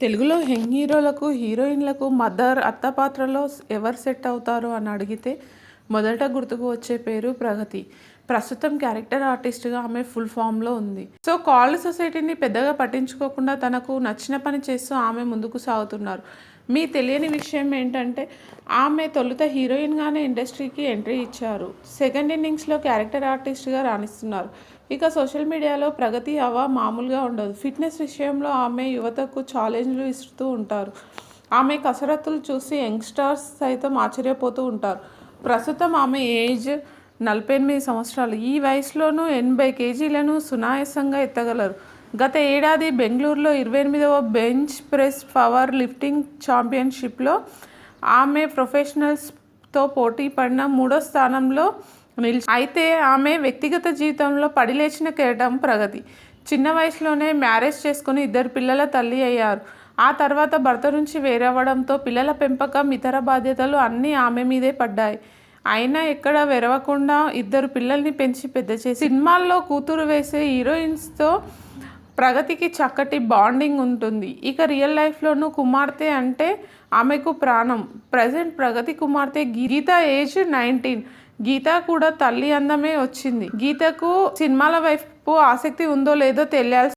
తెలుగులో యంగ్ హీరోలకు హీరోయిన్లకు మదర్ అత్త పాత్రలో ఎవరు సెట్ అవుతారు అని అడిగితే మొదట గుర్తుకు వచ్చే పేరు ప్రగతి. ప్రస్తుతం క్యారెక్టర్ ఆర్టిస్ట్గా ఆమె ఫుల్ ఫామ్లో ఉంది. సో కాల్ సొసైటీని పెద్దగా పట్టించుకోకుండా తనకు నచ్చిన పని చేస్తూ ఆమె ముందుకు సాగుతున్నారు. మీ తెలియని విషయం ఏంటంటే ఆమె తొలుత హీరోయిన్గానే ఇండస్ట్రీకి ఎంట్రీ ఇచ్చారు. సెకండ్ ఇన్నింగ్స్లో క్యారెక్టర్ ఆర్టిస్ట్గా రాణిస్తున్నారు. ఇక సోషల్ మీడియాలో ప్రగతి అవా మామూలుగా ఉండదు. ఫిట్నెస్ విషయంలో ఆమె యువతకు ఛాలెంజ్లు ఇస్తూ ఉంటారు. ఆమె కసరత్తులు చూసి యంగ్స్టర్స్ సైతం ఆశ్చర్యపోతూ ఉంటారు. ప్రస్తుతం ఆమె ఏజ్ నలభై ఎనిమిది సంవత్సరాలు. ఈ వయసులోనూ ఎనభై కేజీలను సునాయాసంగా ఎత్తగలరు. గత ఏడాది బెంగళూరులో ఇరవై ఎనిమిదవ బెంచ్ ప్రెస్ పవర్ లిఫ్టింగ్ ఛాంపియన్షిప్లో ఆమె ప్రొఫెషనల్స్తో పోటీ పడిన మూడో స్థానంలో నిలిచి అయితే ఆమె వ్యక్తిగత జీవితంలో పడిలేచిన కేటం ప్రగతి. చిన్న వయసులోనే మ్యారేజ్ చేసుకుని ఇద్దరు పిల్లల తల్లి అయ్యారు. ఆ తర్వాత భర్త నుంచి వేరవ్వడంతో పిల్లల పెంపకం ఇతర బాధ్యతలు అన్నీ ఆమె మీదే పడ్డాయి. అయినా ఎక్కడ వెరవకుండా ఇద్దరు పిల్లల్ని పెంచి పెద్ద చేసి సినిమాల్లో కూతురు వేసే హీరోయిన్స్తో ప్రగతికి చక్కటి బాండింగ్ ఉంటుంది. ఇక రియల్ లైఫ్లోనూ కుమార్తె అంటే ఆమెకు ప్రాణం. ప్రజెంట్ ప్రగతి కుమార్తె గీత ఏజ్ నైన్టీన్. గీత కూడా తల్లి అందమే వచ్చింది. గీతకు సినిమాల వైపు ఆసక్తి ఉందో లేదో తెలియాల్సి